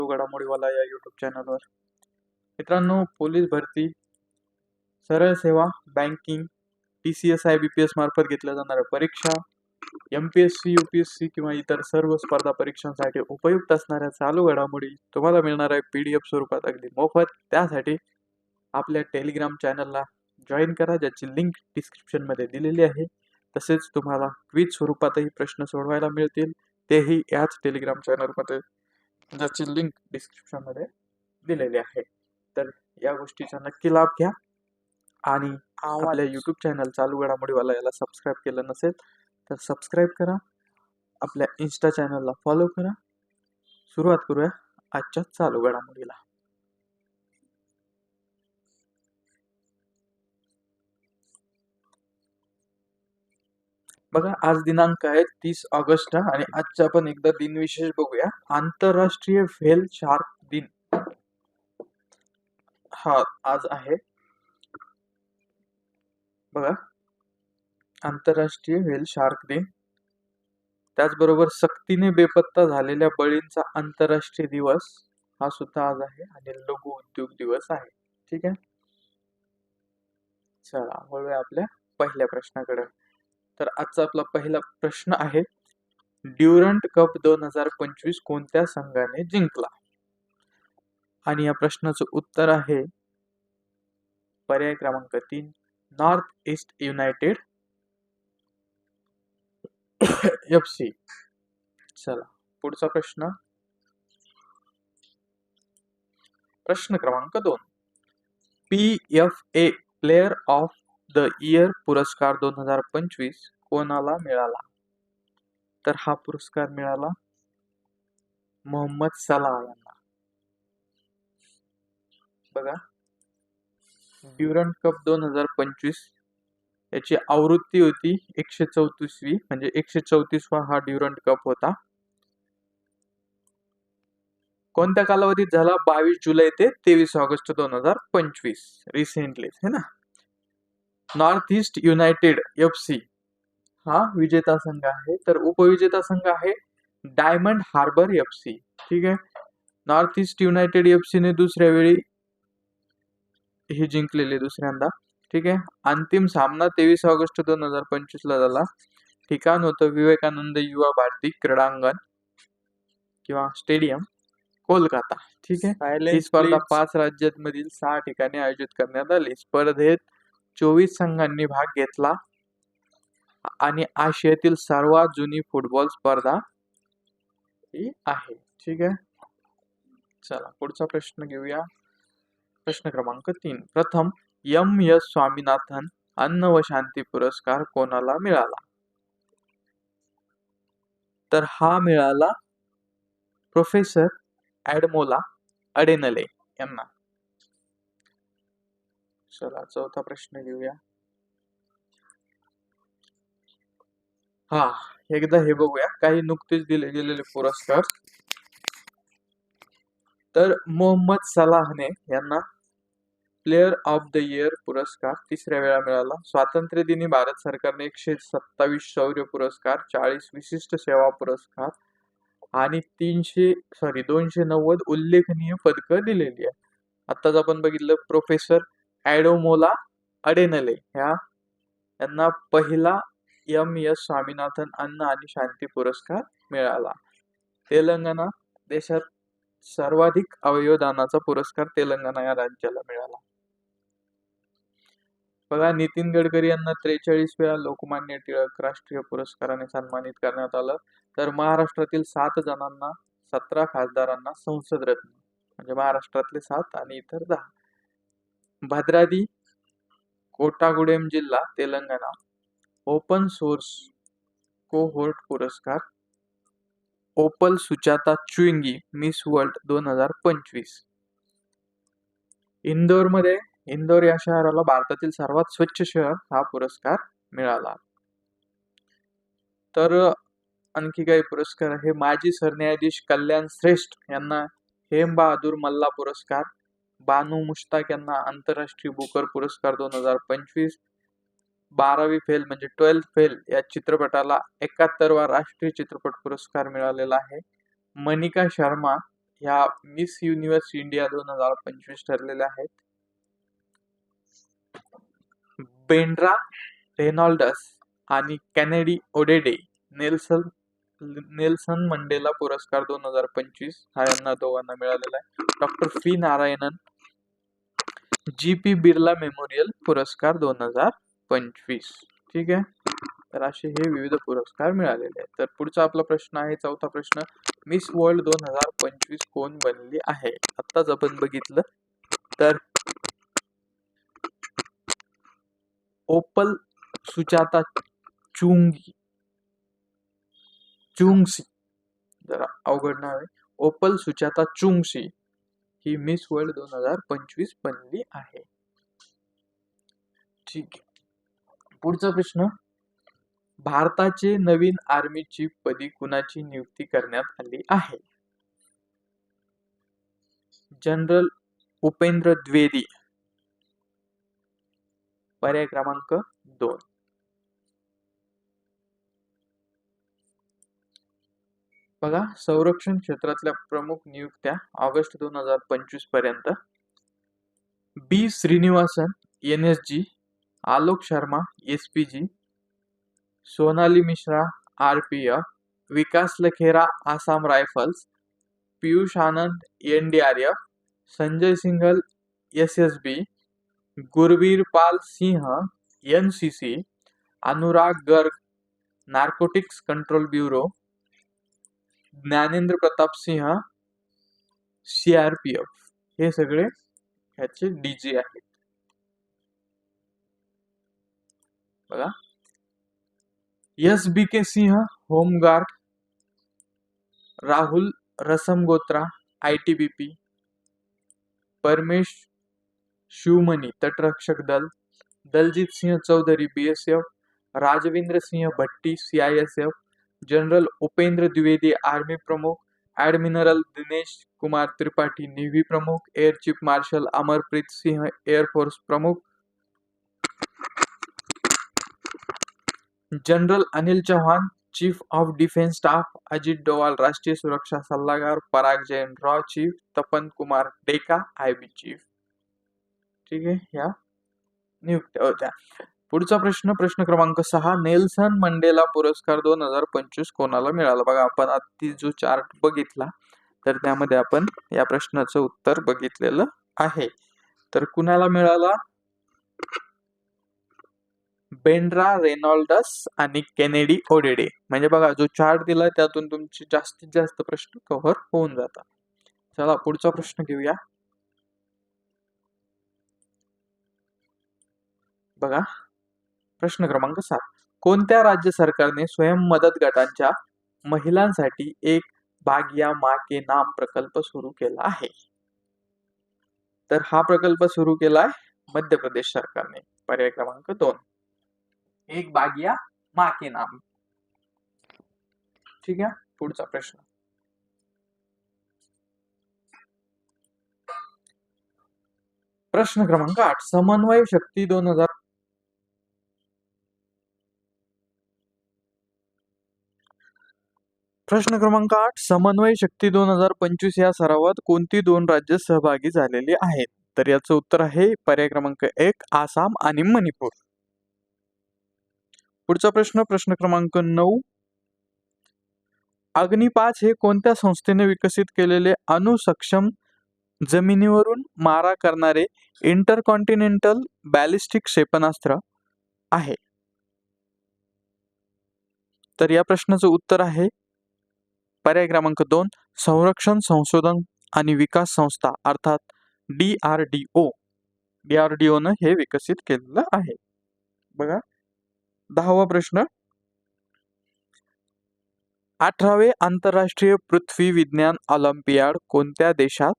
घडामोडीवाला या युट्यूब चॅनलवर मित्रांनो पोलीस भरती सरळ सेवा banking T C S I B P S मार्फत घेतल्या जाणाऱ्या परीक्षा M P S C U P S C किंवा इतर सर्व स्पर्धा परीक्षांसाठी उपयुक्त असणाऱ्या चालू घडामोडी तुम्हाला मिळणार आहे पी डी एफ स्वरूपात अगदी मोफत. त्यासाठी आपल्या टेलिग्राम चॅनलला जॉईन करा ज्याची लिंक डिस्क्रिप्शनमध्ये दिलेली आहे. तसेच तुम्हाला क्विज स्वरूपातही प्रश्न सोडवायला मिळतील. तेही याच टेलिग्राम चॅनलमध्ये ज्याची लिंक डिस्क्रिप्शनमध्ये दिलेली आहे. तर या गोष्टीचा नक्की लाभ घ्या. आणि आपल्या यूट्यूब चॅनल चालू घडामोडीवाला याला सबस्क्राईब केलं नसेल तर सबस्क्राईब करा. आपल्या इन्स्टा चॅनलला फॉलो करा. सुरुवात करूया आजच्या चालू घडामोडीला. बघा आज दिनांक आहे तीस ऑगस्ट आणि आजचा आपण एकदा दिनविशेष बघूया. आंतरराष्ट्रीय व्हेल शार्क दिन. हा आज आहे. बघा आंतरराष्ट्रीय व्हेल शार्क दिन. त्याचबरोबर सक्तीने बेपत्ता झालेल्या बळींचा आंतरराष्ट्रीय दिवस हा सुद्धा आज आहे आणि लघु उद्योग दिवस आहे. ठीक आहे? चला वळूया आपल्या पहिल्या प्रश्नाकडे. तर आजचा आपला पहिला प्रश्न आहे ड्युरंट कप दोन हजार पंचवीस कोणत्या संघाने जिंकला? आणि या प्रश्नाचं उत्तर आहे पर्याय क्रमांक तीन North East United F C. चला पुढचा प्रश्न. प्रश्न क्रमांक दोन. P F A player of the year पुरस्कार दोन हजार पंचवीस कोणाला मिळाला? तर हा पुरस्कार मिळाला मोहम्मद सलाह यांना. बघा. ड्युरंट कप दोन हजार पंचवीस याची आवृत्ती होती एकशे चौतीसवी म्हणजे एकशे चौतीसवा हा ड्युरंट कप होता. कोणत्या कालावधीत झाला? बावीस जुलै ते तेवीस ऑगस्ट दोन हजार पंचवीस रिसेंटली है ना? North East United F C हा विजेता संघ आहे. तर उपविजेता संघ आहे डायमंड हार्बर एफ सी ठीक आहे? नॉर्थ ईस्ट युनायटेड एफ सीने दुसऱ्या वेळी हे जिंकलेले दुसऱ्यांदा. ठीक आहे? अंतिम सामना तेवीस ऑगस्ट दोन हजार पंचवीस ला झाला. ठिकाण होतं विवेकानंद युवा भारती क्रीडांगण किंवा स्टेडियम कोलकाता. ठीक आहे? ही स्पर्धा पाच राज्यांमधील सहा ठिकाणी आयोजित करण्यात आली. स्पर्धेत चोवीस संघांनी भाग घेतला. आणि आशियातील सर्वात जुनी फुटबॉल स्पर्धा ही आहे. ठीक आहे? चला पुढचा प्रश्न घेऊया. प्रश्न क्रमांक तीन. प्रथम एम एस स्वामीनाथन अन्न व शांती पुरस्कार कोणाला मिळाला? तर हा मिळाला प्रोफेसर ॲडमोला अडेनले यांना. चला चौथा प्रश्न घेऊया. हा एकदा हे बघूया. काही नुकतेच दिले गेलेले पुरस्कार. तर मोहम्मद सलाहने यांना प्लेयर ऑफ द इयर पुरस्कार तिसऱ्या वेळा मिळाला. स्वातंत्र्य दिनी भारत सरकारने एकशे सत्तावीस शौर्य पुरस्कार चाळीस विशिष्ट सेवा पुरस्कार आणि तीनशे सॉरी दोनशे नव्वद उल्लेखनीय पदकं दिलेली आहे आताच आपण बघितलं प्रोफेसर ॲडोमोला अडेनले ह्या यांना पहिला एम एस स्वामीनाथन अन्न आणि शांती पुरस्कार मिळाला. तेलंगणा देशात सर्वाधिक अवयवदानाचा पुरस्कार तेलंगणा या राज्याला मिळाला. बघा नितीन गडकरी यांना त्रेचाळीस वेळा लोकमान्य टिळक राष्ट्रीय पुरस्काराने सन्मानित करण्यात आलं. तर महाराष्ट्रातील सात जणांना सतरा खासदारांना संसद रत्न म्हणजे महाराष्ट्रातले सात आणि इतर दहा. भद्रादी कोटागुडेम जिल्हा तेलंगणा. ओपन सोर्स कोहोर्ट पुरस्कार. Opal Suchata Chuangsri Miss World दोन हजार पंचवीस. इंदोरमध्ये इंदोर या शहराला भारतातील सर्वात स्वच्छ शहर हा पुरस्कार मिळाला. तर आणखी काही पुरस्कार हे माजी सरन्यायाधीश कल्याण श्रेष्ठ यांना हेम बहादूर मल्ला पुरस्कार. बानू मुश्ताक यांना आंतरराष्ट्रीय बुकर पुरस्कार दोन हजार पंचवीस बारावी फेल म्हणजे ट्वेल्थ फेल या चित्रपटाला एकाहत्तरवा राष्ट्रीय चित्रपट पुरस्कार मिळालेला आहे. मनिका शर्मा ह्या मिस युनिव्हर्स इंडिया दोन हजार पंचवीस ठरलेल्या आहेत. बेंड्रा रेनॉल्डस आणि Kennedy Odede Nelson Nelson Mandela पुरस्कार दोन हजार पंचवीस हा यांना दोघांना मिळालेला आहे. Doctor fee Narayanan G P Birla memorial पुरस्कार दोन हजार पंचवीस. ठीक आहे? तर असे हे विविध पुरस्कार मिळालेले आहेत. तर पुढचा आपला प्रश्न आहे चौथा प्रश्न. मिस वर्ल्ड दोन हजार पंचवीस कोण बनली आहे? आत्ताच आपण बघितलं. तर ओपल सुजाता चुंगी चुंगसी जरा अवघड नाव आहे. ओपल सुजाता चुंगसी ही मिस वर्ल्ड दोन हजार पंचवीस बनली आहे. ठीक आहे. पुढचा प्रश्न. भारताचे नवीन आर्मी चीफ पदी कुणाची नियुक्ती करण्यात आली आहे? जनरल उपेंद्र द्विवेदी. पर्याय क्रमांक दोन. बघा संरक्षण क्षेत्रातल्या प्रमुख नियुक्त्या ऑगस्ट दोन हजार पंचवीसपर्यंत. B. Srinivasan N S G Alok Sharma S P G Sonali Mishra R P F Vikas Lakhera Assam Rifles Piyush Anand N D R F Sanjay Singhal S S B Gurvir Pal Singh N C C Anurag Garg narcotics control bureau Gyanendra Pratap Singh C R P F हे सगळे ह्याचे DJ आहेत. बघा. S B K Singh home guard Rahul Rasgotra I T B P Paramesh Sivamani तटरक्षक दल Daljit Singh Chaudhary B S F Singh Bhatti C I S F general Upendra Dwivedi, army प्रमुख admiral Dinesh Kumar Tripathi navy प्रमुख air chief marshal Amarpreet Singh air force प्रमुख। General Anil Chauhan, chief of defence staff, Ajit Doval, राष्ट्रीय सुरक्षा सल्लागार, Parag Jain raw chief Tapan Kumar Deka I B chief. ठीक है ह्या नियुक्त्या होत्या पुढचा प्रश्न प्रश्न क्रमांक सहा. नेल्सन मंडेला पुरस्कार दोन हजार पंचवीस कोणाला मिळाला? बघा आपण आधी जो चार्ट बघितला तर त्यामध्ये आपण या प्रश्नाचं उत्तर बघितलेलं आहे. तर कुणाला मिळाला? बेंड्रा रेनॉल्डस आणि केनेडी ओडेडे. म्हणजे बघा जो चार्ट दिला त्यातून तुमचे जास्तीत जास्त प्रश्न कव्हर होऊन जातात. चला पुढचा प्रश्न घेऊया. बघा. प्रश्न क्रमांक सात. कोणत्या राज्य सरकारने स्वयं मदत गटांच्या महिलांसाठी एक भागिया मा के नाम प्रकल्प सुरू केला आहे? तर हा प्रकल्प सुरू केला आहे मध्य प्रदेश सरकारने. पर्याय क्रमांक दोन. एक बागिया मा के नाम. ठीक आहे? पुढचा प्रश्न. प्रश्न क्रमांक आठ. समन्वय शक्ती दोन हजार प्रश्न क्रमांक आठ समन्वय शक्ती दोन हजार पंचवीस या सरावात कोणती दोन राज्य सहभागी झालेली आहेत? तर याचं उत्तर आहे पर्याय क्रमांक एक आसाम आणि मणिपूर. पुढचा प्रश्न प्रश्न क्रमांक नऊ. अग्निपाच हे कोणत्या संस्थेने विकसित केलेले अणुसक्षम जमिनीवरून मारा करणारे इंटरकॉन्टिनेंटल बॅलिस्टिक क्षेपणास्त्र आहे? तर या प्रश्नाचं उत्तर आहे पर्याय क्रमांक दोन संरक्षण संशोधन आणि विकास संस्था अर्थात D R D O. D R D ओनं हे विकसित केलेलं आहे. बघा दहावा प्रश्न. अठरावे आंतरराष्ट्रीय पृथ्वी विज्ञान ऑलिम्पियाड कोणत्या देशात?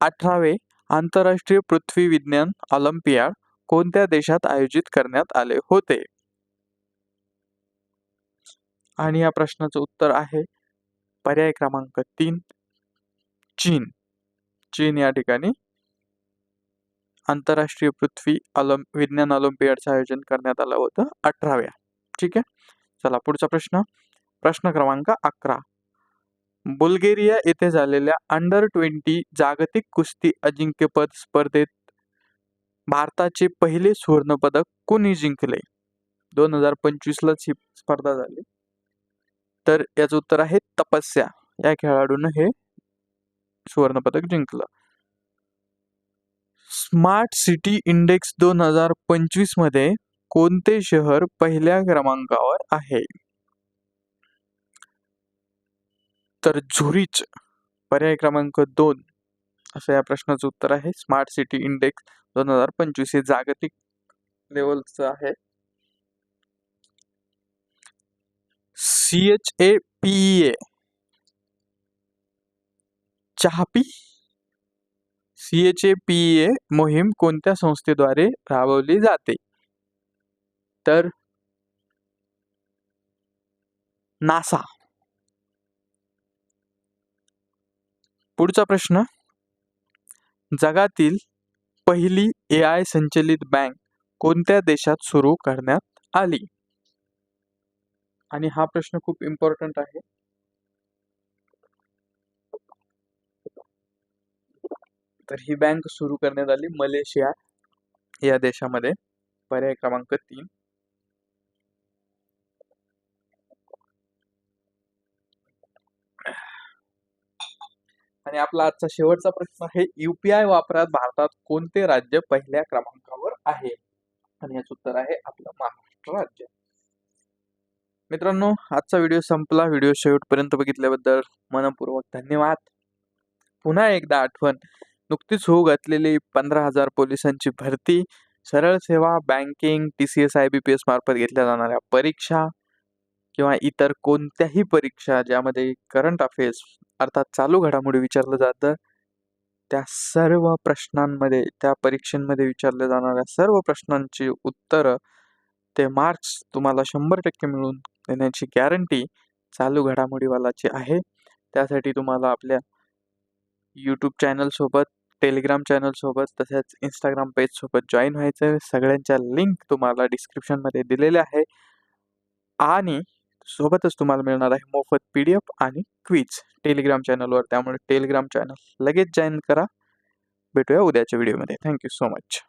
अठरावे आंतरराष्ट्रीय पृथ्वी विज्ञान ऑलिम्पियाड कोणत्या देशात आयोजित करण्यात आले होते? आणि या प्रश्नाचं उत्तर आहे पर्याय क्रमांक तीन चीन. चीन या ठिकाणी आंतरराष्ट्रीय पृथ्वी ऑलम विज्ञान ऑलिम्पियाडचं आयोजन करण्यात आलं होतं अठराव्या. ठीक आहे? चला पुढचा प्रश्न. प्रश्न क्रमांक अकरा. बुल्गेरिया येथे झालेल्या अंडर ट्वेंटी जागतिक कुस्ती अजिंक्यपद स्पर्धेत भारताचे पहिले सुवर्णपदक कोणी जिंकले? दोन हजार पंचवीसलाच ही स्पर्धा झाली. तर याचं उत्तर आहे तपस्या. या खेळाडूनं हे सुवर्णपदक जिंकलं. स्मार्ट सिटी इंडेक्स दोन हजार पंचवीसमध्ये कोणते शहर पहिल्या क्रमांकावर आहे? तर झुरिच पर्याय क्रमांक दोन. असं या प्रश्नाचं उत्तर आहे. स्मार्ट सिटी इंडेक्स दोन हजार पंचवीस हे जागतिक लेवलचं आहे. C H A P? ए चहापी सी एच ए पी ए मोहीम कोणत्या संस्थेद्वारे राबवली जाते? तर नासा. पुढचा प्रश्न. जगातील पहिली ए आय संचलित बँक कोणत्या देशात सुरू करण्यात आली? आणि हा प्रश्न खूप इम्पॉर्टंट आहे. तर ही बँक सुरू करण्यात आली मलेशिया या देशामध्ये. पर्याय क्रमांक तीन. आणि आपला आजचा शेवटचा प्रश्न आहे युपीआय वापरात भारतात कोणते राज्य पहिल्या क्रमांकावर आहे? आणि याचं उत्तर आहे आपलं महाराष्ट्र राज्य. मित्रांनो आजचा व्हिडिओ संपला. व्हिडिओ शेवटपर्यंत बघितल्याबद्दल मनपूर्वक धन्यवाद. पुन्हा एकदा आठवण नुकतीच होऊ घातलेली पंधरा हजार पोलिसांची भरती सरळ सेवा banking T C S I B P S मार्फत घेतल्या जाणाऱ्या परीक्षा किंवा इतर कोणत्याही परीक्षा ज्यामध्ये करंट अफेअर्स अर्थात चालू घडामोडी विचारलं जातं त्या सर्व प्रश्नांमध्ये त्या परीक्षेमध्ये विचारल्या जाणाऱ्या सर्व प्रश्नांची उत्तरं ते मार्क्स तुम्हाला शंभर टक्के मिळून देण्याची गॅरंटी चालू घडामोडीवालाची आहे. त्यासाठी तुम्हाला आपल्या यूट्यूब चॅनलसोबत टेलिग्राम चॅनलसोबत तसेच इंस्टाग्राम पेजसोबत जॉईन व्हायचं आहे. सगळ्यांच्या लिंक तुम्हाला डिस्क्रिप्शनमध्ये दिलेल्या आहे. आणि सोबतच तुम्हाला मिळणार आहे मोफत पी डी एफ आणि क्विज टेलिग्राम चॅनलवर त्यामुळे टेलिग्राम चॅनल लगेच जॉईन करा. भेटूया उद्याच्या व्हिडिओमध्ये थँक्यू सो मच